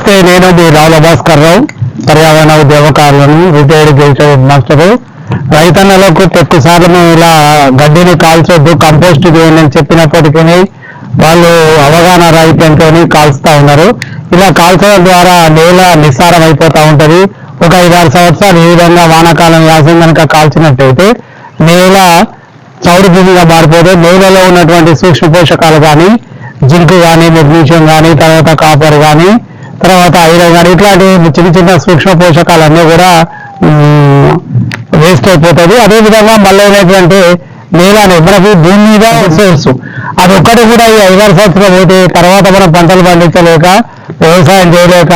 నమస్తే నేను మీ రావుల భాస్కర్ రావు పర్యావరణ ఉద్యోగకారులను రిటైర్డ్ గెలిచే మాస్టరు. రైతన్నలకు ప్రతిసారి మేము ఇలా గడ్డిని కాల్చొద్దు కంపోస్ట్ చేయండి అని చెప్పినప్పటికీ వాళ్ళు అవగాహన రాహిత్యంతో కాల్చుతా ఉన్నారు. ఇలా కాల్చడం ద్వారా నేల నిస్సారం అయిపోతూ ఉంటది. ఒక ఐదారు సంవత్సరాలు ఈ విధంగా వానాకాలం వ్యాసం కనుక కాల్చినట్టయితే నేల చౌడు భూమిగా మారిపోతే నేలలో ఉన్నటువంటి సూక్ష్మ పోషకాలు కానీ జింక్ కానీ మెగ్నీషియం కానీ తర్వాత కాపర్ కానీ తర్వాత ఐరన్ కానీ ఇట్లాంటి చిన్న చిన్న సూక్ష్మ పోషకాలన్నీ కూడా వేస్ట్ అయిపోతుంది అదేవిధంగా మళ్ళీ ఏంటంటే నేల అనేది మనకి భూమి మీద సోర్స్ అది ఒక్కటి కూడా ఈ ఐదారు సంవత్సరాలు పోతే తర్వాత మనం పంటలు పండించలేక వ్యవసాయం చేయలేక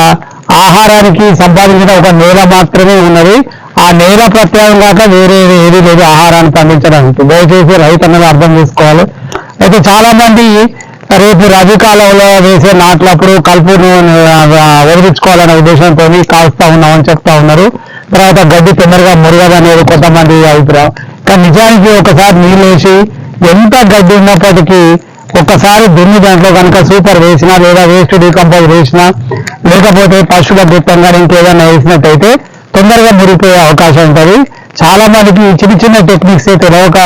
ఆహారానికి సంపాదించిన ఒక నేల మాత్రమే ఉన్నది. ఆ నేల ప్రత్యేకం కాక వేరే ఏది లేదు ఆహారాన్ని పండించడానికి. దయచేసి రైతు అన్నది అర్థం చేసుకోవాలి. అయితే చాలా మంది రేపు రబీ కాలంలో వేసే నాట్లప్పుడు కలుపును ఆ, వదిలించుకోవాలనే ఉద్దేశంతో కాస్తా ఉన్నామని చెప్తా ఉన్నారు. తర్వాత గడ్డి తొందరగా మురగదనేది కొంతమంది అభిప్రాయం. కానీ నిజానికి ఒకసారి నీళ్ళు వేసి ఎంత గడ్డి ఉన్నప్పటికీ ఒక్కసారి దున్ని దాంట్లో కనుక సూపర్ వేసినా లేదా వేస్ట్ డీకంపోజ్ వేసినా లేకపోతే పశువుల గుప్తం కానీ ఇంకేదైనా వేసినట్టయితే తొందరగా మురిపోయే అవకాశం ఉంటుంది. చాలా మందికి చిన్న చిన్న టెక్నిక్స్ తెలియక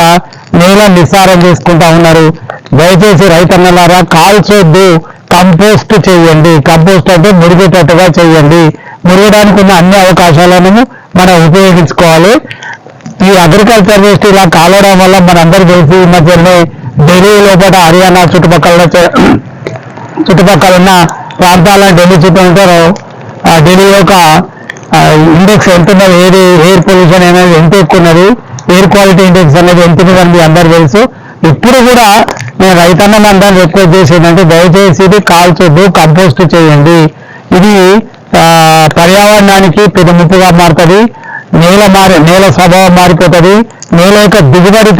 నేల నిస్సారం చేసుకుంటా ఉన్నారు. దయచేసి రైతన్నలారా కాల్చొద్దు కంపోస్ట్ చేయండి. కంపోస్ట్ అంటే మురిగేటట్టుగా చేయండి. మురగడానికి ఉన్న అన్ని అవకాశాలను మనం ఉపయోగించుకోవాలి. ఈ అగ్రికల్చర్ వేస్ట్ ఇలా కాలడం వల్ల మనందరూ తెలిసి ఈ మధ్యనే ఢిల్లీ లోపల హర్యానా చుట్టుపక్కల చుట్టుపక్కల ఉన్న ప్రాంతాల ఢిల్లీ చుట్టూ ఆ ఢిల్లీ యొక్క ఇండెక్స్ ఎంత ఉన్నది ఏది ఎయిర్ పొల్యూషన్ అనేది ఎంత ఎక్కువ ఉన్నది ఎయిర్ క్వాలిటీ ఇండెక్స్ అనేది ఎంత ఉన్నదని మీ అందరు తెలుసు. ఇప్పుడు కూడా నేను రైతన్న అందరిని రిక్వెస్ట్ చేసేదంటే దయచేసి ఇది కాల్చొద్దు కంపోస్ట్ చేయండి. ఇది పర్యావరణానికి పెద్ద ముప్పుగా మారుతుంది నేల మారి నేల స్వభావం మారిపోతుంది నేల యొక్క దిగుబడి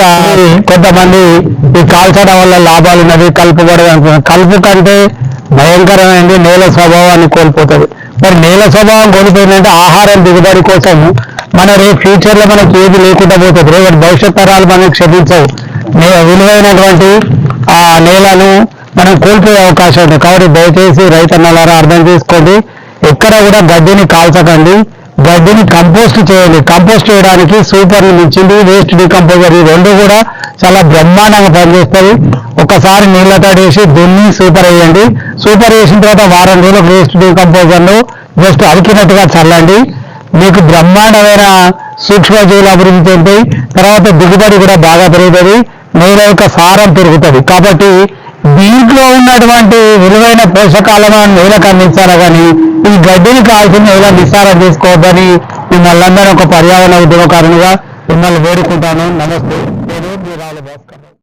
కొంతమంది ఈ కాల్చడం వల్ల లాభాలు ఉన్నది కలుపు అనుకున్నారు కలుపు కంటే భయంకరమైనది నేల స్వభావాన్ని కోల్పోతుంది. మరి నేల స్వభావం కోల్పోయిందంటే ఆహారం దిగుబడి కోసం మన రేపు ఫ్యూచర్లో మనకి ఏది లేకుండా పోతుంది. రేపు భవిష్యత్ తరాలు మనకి క్షమించవు. విలువైనటువంటి ఆ నేలను మనం కోల్పోయే అవకాశం ఉంది. కాబట్టి దయచేసి రైతన్నలారా అర్థం చేసుకోండి. ఎక్కడ కూడా గడ్డిని కాల్చకండి. గడ్డిని కంపోస్ట్ చేయండి. కంపోస్ట్ చేయడానికి సూపర్ మించింది వేస్ట్ డికంపోజర్ ఈ రెండు కూడా చాలా బ్రహ్మాండంగా పనిచేస్తుంది ఒకసారి నీళ్ళ తడేసి దున్ని సూపర్ వేయండి. సూపర్ వేసిన తర్వాత వారం రోజులకు వేస్ట్ డికంపోజర్ను జస్ట్ అలికినట్టుగా చల్లండి. మీకు బ్రహ్మాండమైన సూక్ష్మజీవుల అభివృద్ధి చెందుతాయి తర్వాత దిగుబడి కూడా బాగా పెరుగుతుంది. నేల యొక్క సారం పెరుగుతుంది. కాబట్టి దీంట్లో ఉన్నటువంటి విలువైన పోషకాలను నేలకు అందించాలి కానీ ఈ గడ్డిని కాల్సిన నేల నిస్సారం చేసుకోవద్దని మిమ్మల్ని అందరూ ఒక పర్యావరణ ఉద్యమకారునిగా మిమ్మల్ని వేడుకుంటాను. నమస్తే. నేను మీ